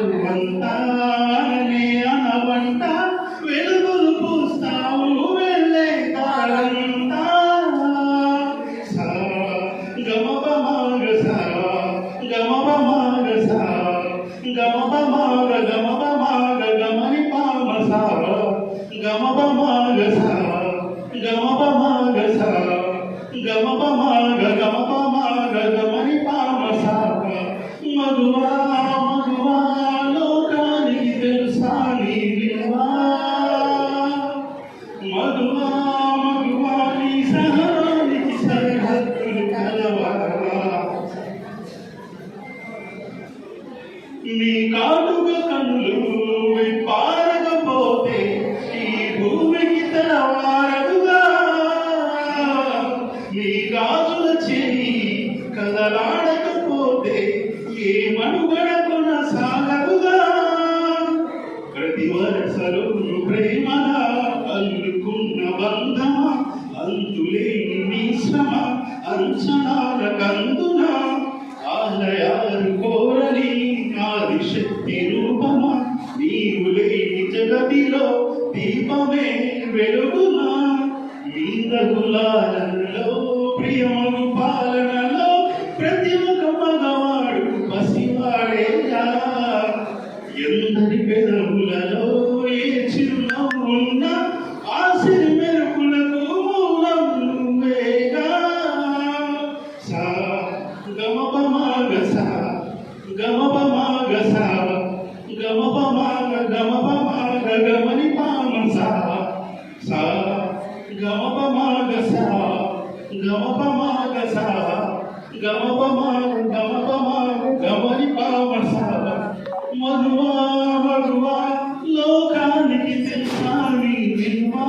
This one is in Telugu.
வந்தார் నీ సహనానికి సరిహద్దులు కన్నులు పారకపోతే ఈ భూమికి తలవారదుగా నీ గాజుల చేయి కదలాడకపోతే ఏమ దర్శనాల కందున ఆలయాలు కోరని ఆదిశక్తి రూపమా? నీవు లేని జగతిలో దీపమే వెలుగునా? మీద గులాలలో ప్రియమగు పాలనలో ప్రతి ఒక్క మగవాడు పసివాడే ఎందరి పెదవులలో సా. గమప సా గమప సా గమప మాగ గమని పామ సా మధువా మధువా లోకానికి తెలుసా నీ విలువా